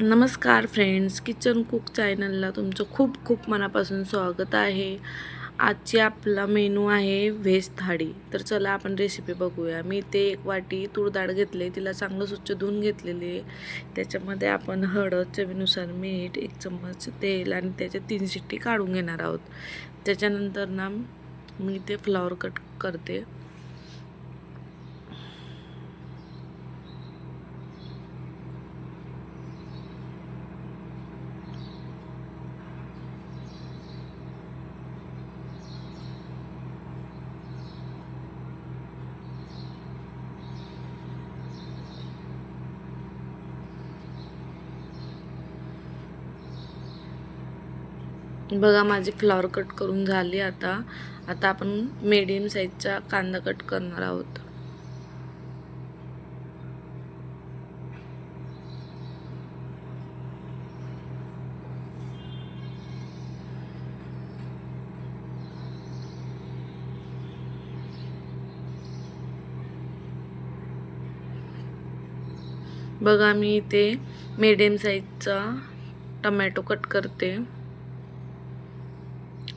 नमस्कार friends kitchen cook चॅनलला तुमचं खूप खूप मनापासून स्वागत आहे. आजची आपला मेनू आहे व्हेज थाळी. तर चला आपण रेसिपी बघूया. मी ते एक वाटी तूर डाळ घेतले तिला चांगलं स्वच्छ धुवून घेतलेली आहे. त्याच्यामध्ये आपण हळद चवीनुसार मीठ एक चम्मच तेल आणि त्याच्या तीन शिट्टी काढून घेणार आहोत. त्याच्यानंतर ना मी ते फ्लॉवर कट करते. बघा माझी फ्लॉवर कट करून झाली आता. आता आपण मीडियम साईजचा कांदा कट करणार आहोत. बघा मी इथे मीडियम साईजचा टमॅटो कट करते.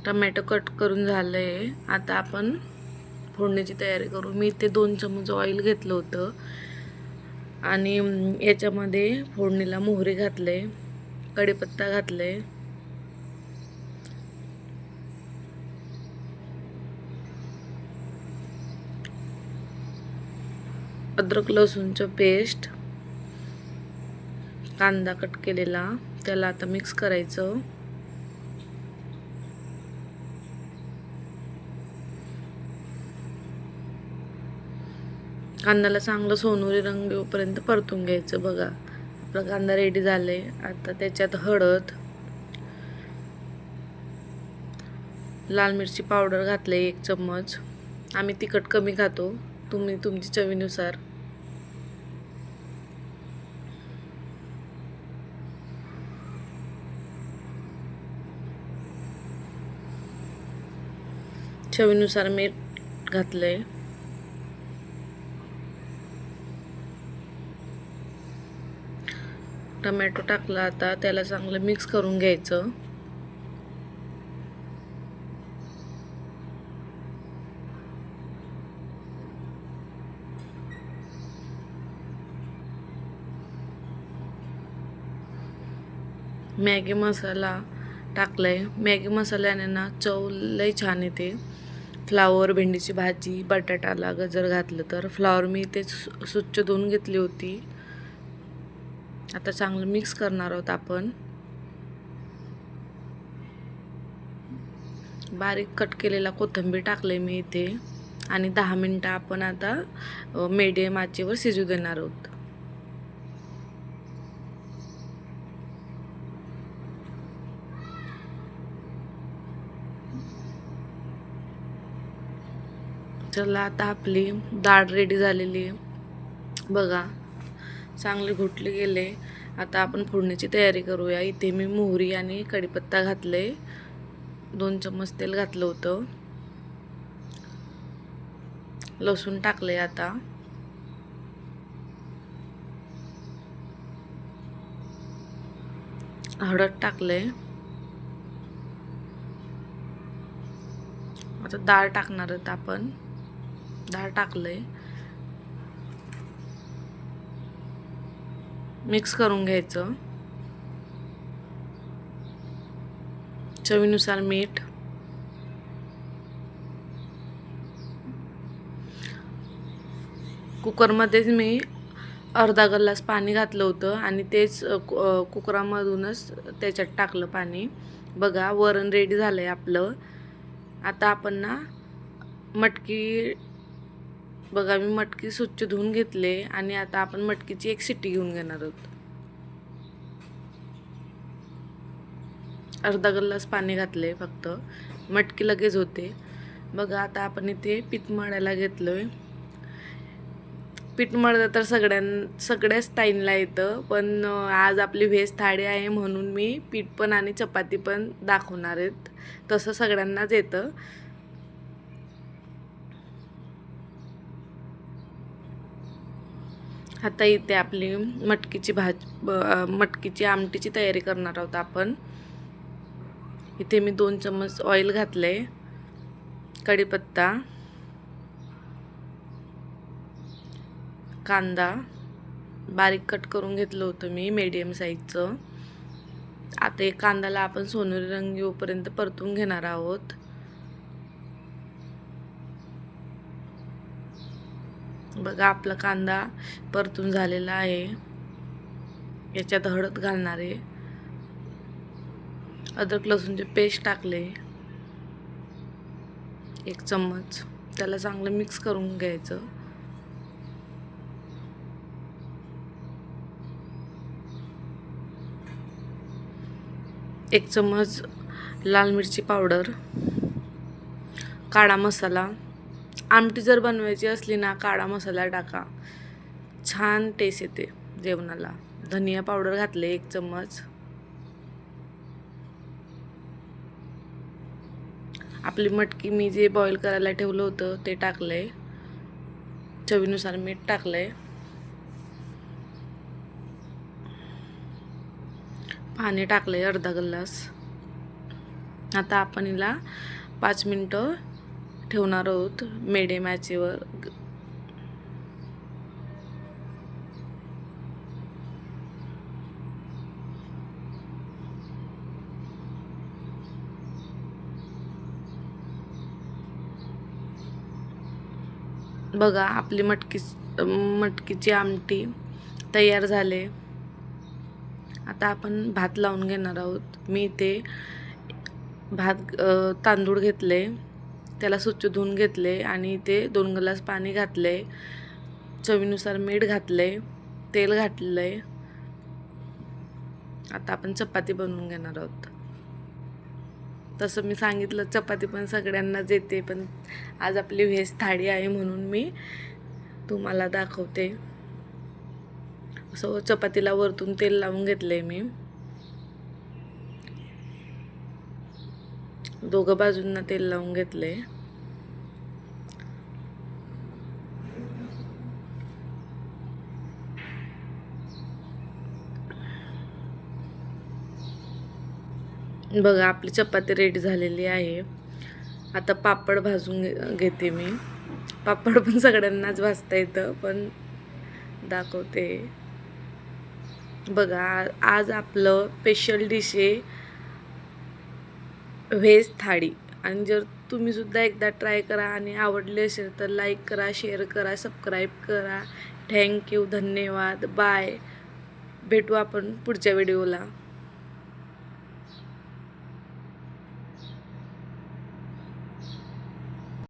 टमॅटो कट करून झालं आहे आता आपण फोडण्याची तयारी करू. मी इथे दोन चमच ऑइल घेतलं होतं. आणि याच्यामध्ये फोडणीला मोहरी घातले कढीपत्ता घातले अद्रक लसूणचं पेस्ट कांदा कट केलेला. त्याला आता मिक्स करायचं. कांद्याला चांगलं सोनूरी रंग येऊपर्यंत परतून घ्यायचं बघा. आपला कांदा रेडी झाले आता त्याच्यात हळद लाल मिरची पावडर घातले एक चम्मच. आम्ही तिखट कमी खातो. तुम्ही तुमची चवीनुसार. चवीनुसार मीठ घातलंय. टमॅटो टाकला आता त्याला चांगलं मिक्स करून घ्यायचं. मॅगी मसाला टाकलाय. मॅगी मसाल्याने ना चव लई छान येते. फ्लावर भेंडीची भाजी बटाटाला गजर घातलं तर. फ्लावर मी ते स्वच्छ धुवून घेतली होती. आता चांगलं मिक्स करणार आहोत आपण. बारीक कट केलेला कोथिंबीर टाकले मी इथे. आणि दहा मिनटं आपण आता मीडियम आचेवर शिजू देणार आहोत. चला आता आपली डाळ रेडी झालेली आहे. बघा चांगले घोटले गेले. आता आपण फोडणीची तयारी करूया. इथे मी मोहरी आणि कढीपत्ता घातले. दोन चम्मच तेल घातलं होतं. लसूण टाकले आता. हळद टाकले. आता डाळ टाकणार आहेत आपण. डाळ टाकलंय. मिक्स करून घ्यायचं. चवीनुसार मीठ. कुकरमध्येच मी अर्धा ग्लास पाणी घातलं होतं आणि तेच कुकरामधूनच त्याच्यात टाकलं पाणी. बघा वरण रेडी झालं आहे आपलं. आता आपण ना मटकी बघा मी मटकी स्वच्छ धुवून घेतले आणि आता आपण मटकीची एक शिट्टी घेऊन घेणार आहोत. अर्धा गल्लास पाणी घातले फक्त. मटकी लगेच होते. बघा आता आपण इथे पीठ मळायला घेतलं आहे पीठ मळलं तर सगळ्यां सगळ्याच ताईंना येतं पण आज आपली व्हेज थाळी आहे म्हणून मी पीठ पण आणि चपाती पण दाखवणार आहेत. तसं सगळ्यांनाच येतं. आता इथे आपली मटकीची भाज ब- मटकीची आमटीची तयारी करणार आहोत आपण. इथे मी दोन चम्मच ऑइल घातले कढीपत्ता कांदा बारीक कट करून घेतलं होतं मी मीडियम साईजचं आता एक कांद्याला आपण सोनेरी रंग येऊपर्यंत परतून घेणार आहोत. बघा आपला कांदा परतून झालेला आहे. याच्यात हळद घालणार आहे. अद्रक लसूणचे पेस्ट टाकले. एक चम्मच. त्याला चांगलं मिक्स करून घ्यायचं. एक चम्मच लाल मिरची पावडर. काळा मसाला. आमटी जर बनवायची असली ना काळा मसाला टाका. छान टेस्ट येते जेवणाला. धनिया पावडर घातले एक चम्मच. आपली मटकी मी जे बॉईल करायला ठेवलं होतं ते टाकलंय. चवीनुसार मीठ टाकलंय. पाणी टाकलंय अर्धा ग्लास. आता आपण हिला पाच मिनटं ठेवणार आहोत मिडियम आचेवर बघा आपली मटकी मटकीची आमटी तयार झाले. आता आपण भात लावून घेणार आहोत. मी ते भात तांदूळ घेतले. त्याला स्वच्छ धुवून घेतले आणि ते दोन ग्लास पाणी घातले. चवीनुसार मीठ घातले तेल घातले. आता आपण चपाती बनवून घेणार आहोत. तसं मी सांगितलं चपाती पण सगळ्यांनाच येते पण आज आपली व्हेज थाळी आहे म्हणून मी तुम्हाला दाखवते. असं चपातीला वरतून तेल लावून घेतलं आहे मी. दोघं बाजूंना तेल लावून घेतले बघा आपली चपाती रेडी झालेली आहे. आता पापड भाजून घेते मी. पापड पण सगळ्यांनाच भाजता येतं पण दाखवते. बघा आज आपलं स्पेशल डिश आहे व्हेज थाळी. आणि जर तुम्हीसुद्धा एकदा ट्राय करा आणि आवडले असेल तर लाईक करा शेअर करा सबस्क्राईब करा. थँक्यू धन्यवाद. बाय भेटू आपण पुढच्या व्हिडिओला